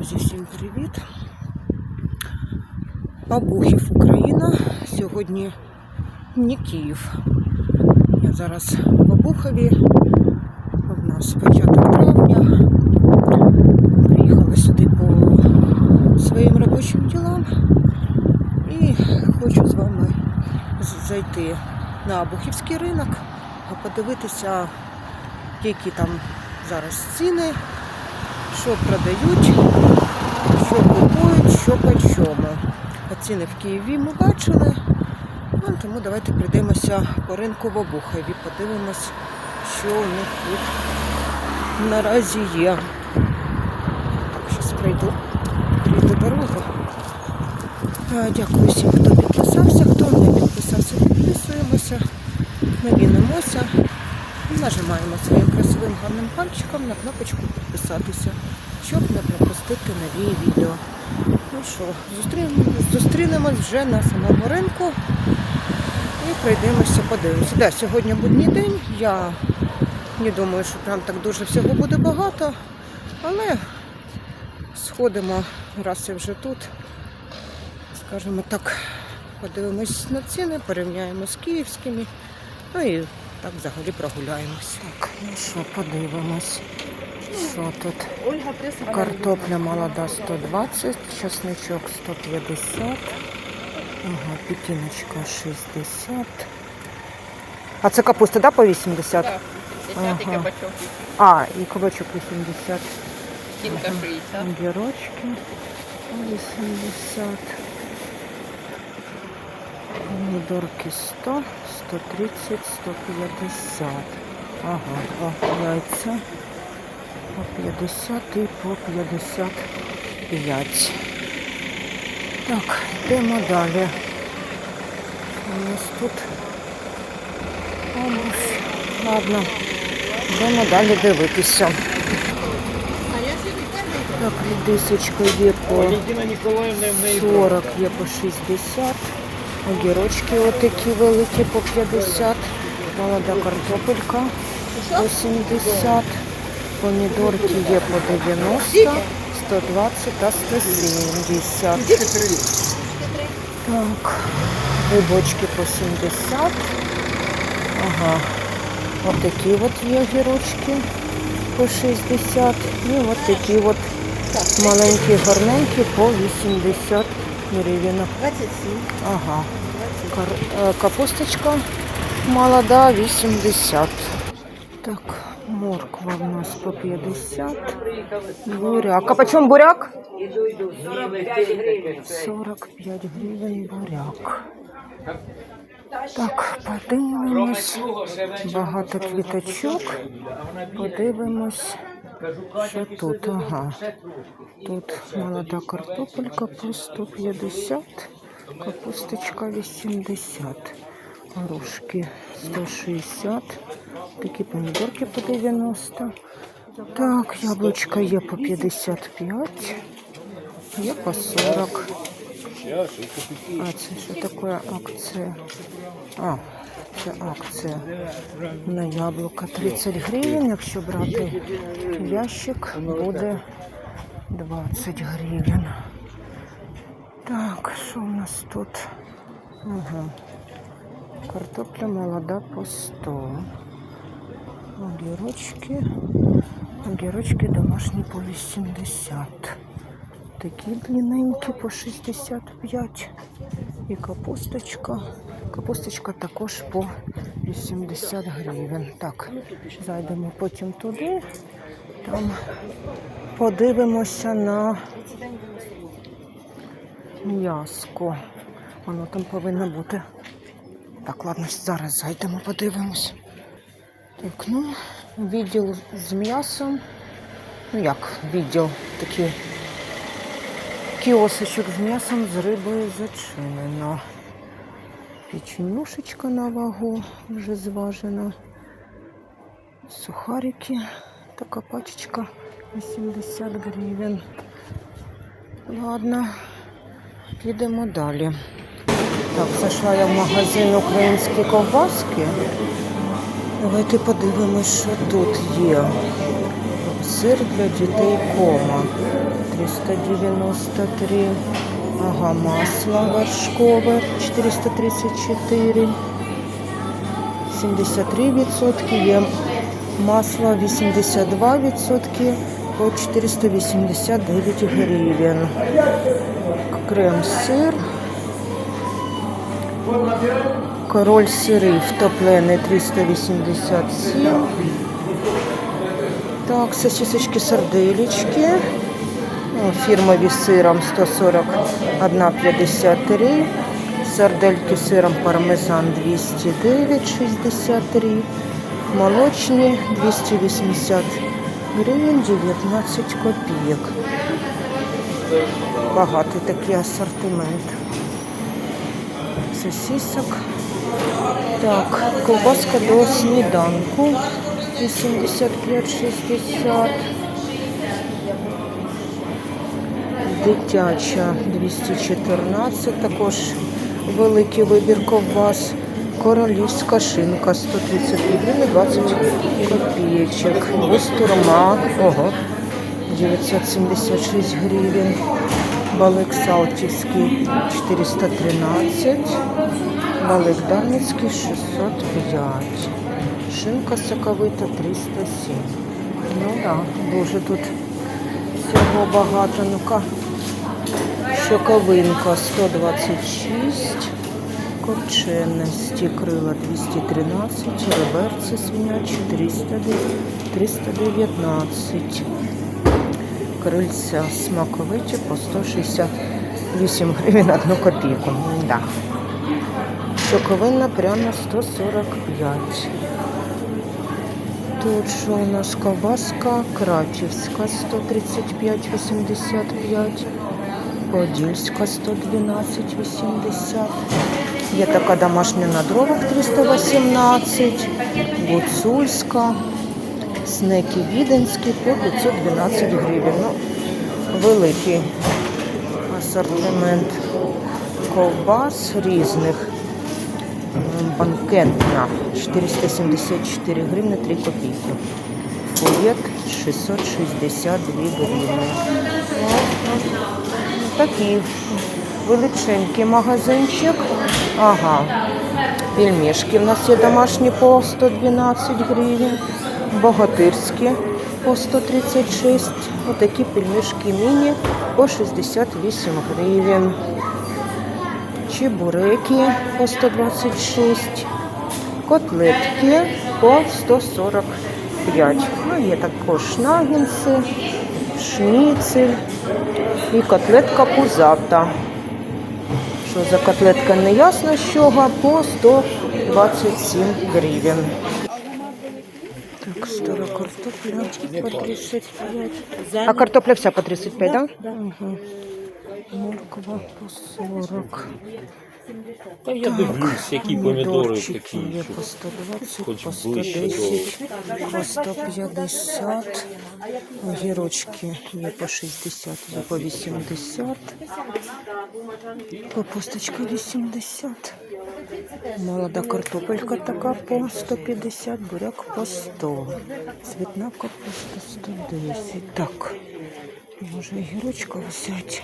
Друзі, всім привіт! Обухів Україна. Сьогодні не Київ. Я зараз в Обухові. У нас початок травня. Приїхала сюди по своїм робочим ділам і хочу з вами зайти на Обухівський ринок, подивитися, які там зараз ціни, що продають, що купують, що по чому. А ціни в Києві ми бачили. Ну, тому давайте прийдемося по ринку в Обухові, подивимось, що у них тут наразі є. Зараз прийду, прийду дорогу. Е, Дякую всім, хто підписався, хто не підписався, підписуємося, Нажимаємо своїм красивим гарним пальчиком на кнопочку підписатися, щоб не пропустити нові відео. Ну що, зустрінемось, зустрінемось вже на самому ринку і пройдемося, подивимося. Да, сьогодні будній день. Я не думаю, що прям так дуже всього буде багато, але сходимо, раз я вже тут, скажімо так, подивимось на ціни, порівняємо з київськими. Ну і так взагалі прогуляємось. Так, ну що, подивимось. Що тут? Картопля молода 120, чесничок 150. Ага, пекіночка 60. А це капуста, да, по 80? Так, 50 Ага. кабачок, А, і кабачок 80. кінка 60. Огірочки 80. Помідорки 100, 130, 150. Ага, о, яйця по 50 і по 55. Так, йдемо далі. У нас тут обувь. Ладно, йдемо далі дивитися. Так, редисочка є по Валентина Ніколаївна в неї 40, є по 60. Огірочки отакі великі по 50. Молода картопелька по 70. Помідорки є по 90, 120 та 170. Так, грибочки по 70. Ага. Ось такі от є огірочки по 60. І от такі от маленькі гарненькі по 80 гривень. 27. Ага. Е, Капусточка молода 80. Так, морква у нас по 50. Буряк. А почем буряк? 45 гривень буряк. Так, подивимось. Багато квіточок. Подивимось, що тут. Ага. Тут молода картопелька по 150, капусточка 80, горошки 160, такі помідорки по 90. Так, яблучка є по 55, є по 40. А це що таке акція? А, це акція на яблука 30 гривень. Якщо брати ящик, буде 20 гривень. Так, що у нас тут? Ага. Картопля молода по 100. Огірочки. Огірочки домашні по 80. Такі длинненькі по 65. І капусточка. Капусточка також по 80 гривень. Так, зайдемо потім туди. Там подивимося на м'яско. Воно там повинно бути. Так, ладно, зараз зайдемо, подивимось. Так, ну, відділ з м'ясом. Ну як відділ такий кіосочок з м'ясом з рибою зачинено. Печенюшечка на вагу вже зважена. Сухарики. Така пачечка 80 гривень. Ладно, підемо далі. Так, зайшла я в магазин українські ковбаски. Давайте подивимось, що тут є. Сир для дітей кома. 493. Ага, масло вершкове 434. 73% є масло 82% по 489 гривень. Крем-сир. Король сирий втоплений 387. Так, сосисочки сарделечки. О, Фірмові сиром 141,53. Сардельки сиром пармезан 209,63. Молочні 280 гривень 19 копійок. Багатий такий асортимент. Сосисок. Так, ковбаска до сніданку 85-60. Дитяча 214, також великий вибір ковбас. Королівська шинка 130 гривень 20 копійочок. Бустурма, ого, 976 гривень. Балик Салтівський 413. Балик Дарницький 605. Шинка соковита 307. Ну так, да, дуже тут всього багато. Ну-ка. Щоковинка 126. Копченості крила 213. Реберці свинячі 319. Крильця смаковиті по 168 гривень одну копійку. Да. Щоковинна прямо 145. Тут що у нас ковбаска крачівська 135,85. Подільська 112,80. Є така домашня на дровах 318. Гуцульська. Снеки віденські по 512 гривень. Ну, великий асортимент ковбас різних. Банкетна 474 гривни 3 копійки. Фуєт 662 гривни. Такий величенький магазинчик. Ага. Пельмешки у нас є домашні по 112 гривень. Богатирські по 136. Отакі пельмешки міні по 68 гривень. Чебуреки по 126. Котлетки по 145. Ну, є також нагінси, шніцель і котлетка пузата. Що за котлетка не ясно з чого, по 127 гривень. Так, стара картопля по 35. А картопля вся по 35, так? Да? Угу. Морква по 40. Та я дивлюсь, які помідори Помідорчики такі. є по 120, хоч по ближче 110, по 150. Огірочки є по 60, є по 80. Капусточка 80. Молода картопелька така по 150, буряк по 100. Цвітна капуста 110. Так, може огірочка взяти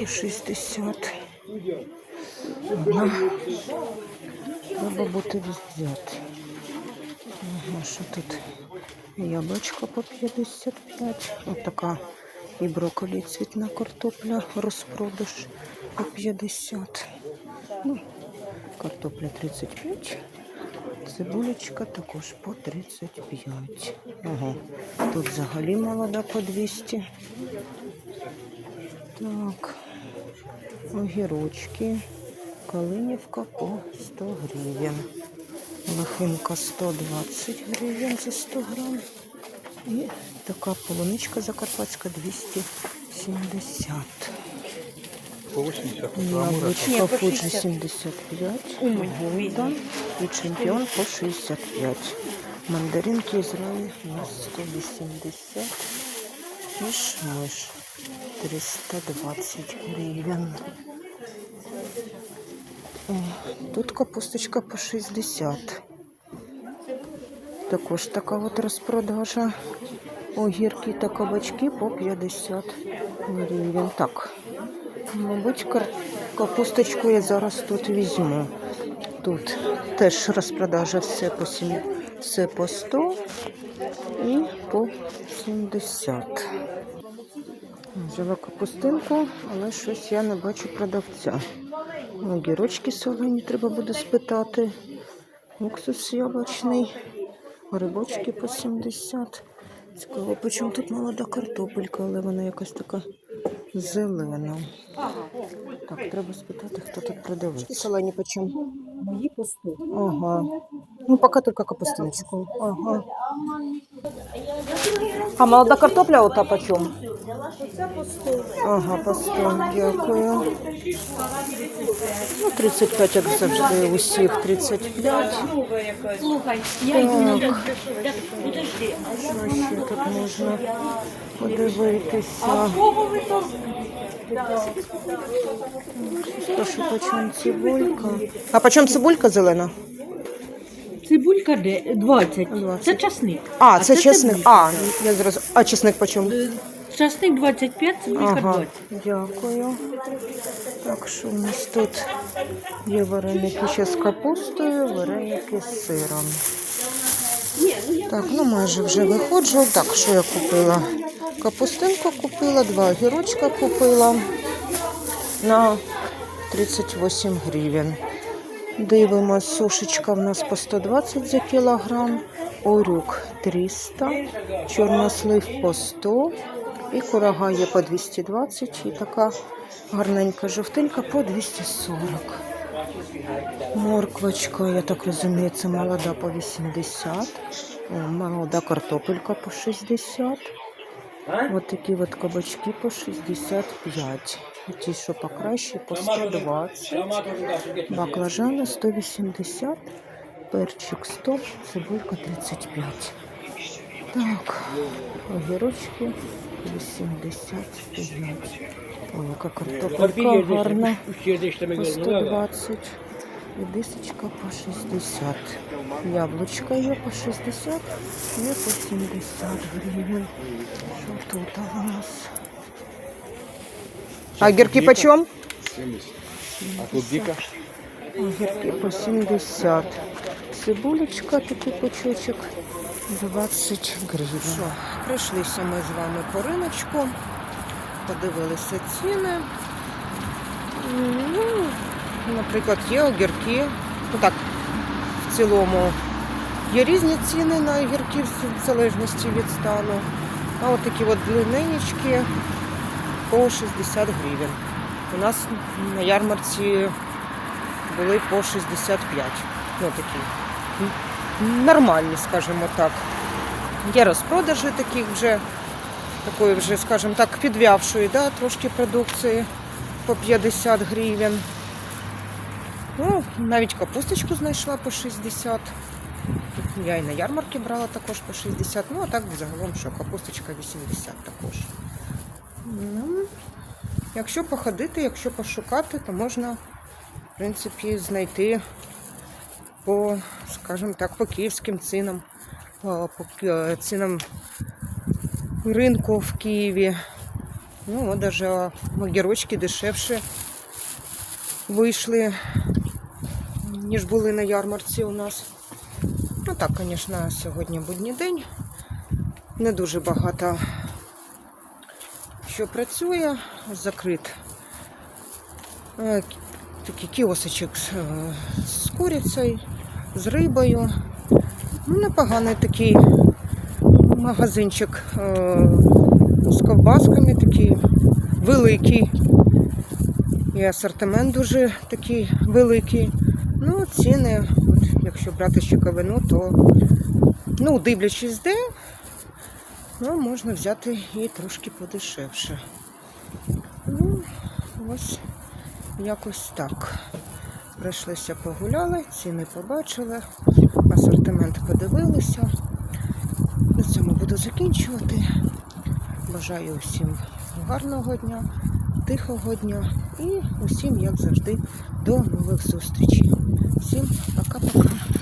по 60. Треба бути взяти. Ага, що тут? Яблочко по 55. Ось така і брокколі, цвітна картопля, розпродаж по 50. Ну, картопля 35. Цибулечка також по 35. Ага. Тут взагалі молода по 200. Так. Огірочки. Калинівка по 100 гривень. Лохинка 120 гривень за 100 грам. І така полуничка закарпатська 270. По 80 Яблучко Фуджі 75. Голда і чемпіон по 65. Мандаринки Ізраїль на 180. Миш-миш 320 гривень. Тут капусточка по 60. Також така от розпродажа. огірки та кабачки по 50 гривень. Так, мабуть, капусточку я зараз тут візьму. Тут теж розпродажа все по 7, все по 100 і по 70. Взяла капустинку, але щось я не бачу продавця. Огірочки солені треба буде спитати. Уксус яблучний, грибочки по 70. Цікаво, по чому тут молода картопелька, але вона якась така зелена. Так, треба спитати, хто тут продавець. Солені по? Мої по 100. Ага. Ну, пока только капустиночку. Ага. А молода картопля ота по чому? Ага, по 100, дякую. Ну, 35, як завжди, усіх 35. Слухай, Так. Що ще тут можна подивитися? Прошу, по чому цибулька? А по чому цибулька зелена? Цибулька де 20. 20. Це часник. А, це чесник. цибулька. А, я зразу. А чесник по чому? Е, Часник 25, цибулька Ага, 20. дякую. Так, що у нас тут є вареники ще з капустою, вареники з сиром. Так, ну майже вже виходжу. Так, що я купила? Капустинку купила, два огірочка купила на 38 гривень. Дивимось, сушечка в нас по 120 за кілограм, орюк 300, чорнослив по 100 і курага є по 220 і така гарненька жовтинка по 240. Морквочка, я так розумію, це молода по 80, О, молода картопелька по 60. Ось такі от кабачки по 65. Ті, що покраще, по 120. Баклажани 180, перчик 100, цибулька 35. Так, огірочки 85. Ой, яка картопелька гарна. По 120. І дисочка по 60. Яблучка є по 60, є по 70 гривень. Що тут у нас? А гірки по чому? 70. А клубника? Огірки по 70. Цибулечка, такий пучочок 20 гривень. Що, пройшлися ми з вами по риночку, подивилися ціни. Ну, наприклад, є огірки. Ну так, в цілому є різні ціни на огірки в залежності від стану. А от такі от длиннички по 60 гривень. У нас на ярмарці були по 65. Ну такі нормальні, скажімо так. Є розпродажі таких вже, такої вже, скажімо так, підвявшої, да, трошки продукції по 50 гривень. Ну, навіть капусточку знайшла по 60. Я і на ярмарці брала також по 60. Ну, а так загалом, що капусточка 80 також. Ну, якщо походити, якщо пошукати, то можна, в принципі, знайти по, скажімо так, по київським цінам, по, по цінам ринку в Києві. Ну, даже огірочки дешевше вийшли, ніж були на ярмарці у нас. Ну так, звісно, сьогодні будній день. Не дуже багато що працює, закрит е, такий кіосочок з, е, з курицею, з рибою. Ну, непоганий такий магазинчик е, з ковбасками, такий великий. І асортимент дуже такий великий. Ну, ціни, от, якщо брати щековину, то ну, дивлячись де, ну, можна взяти і трошки подешевше. Ну, ось якось так. Прийшлися, погуляли, ціни побачили, асортимент подивилися. На цьому буду закінчувати. Бажаю усім гарного дня, тихого дня і усім, як завжди, до нових зустрічей. Всім пока-пока.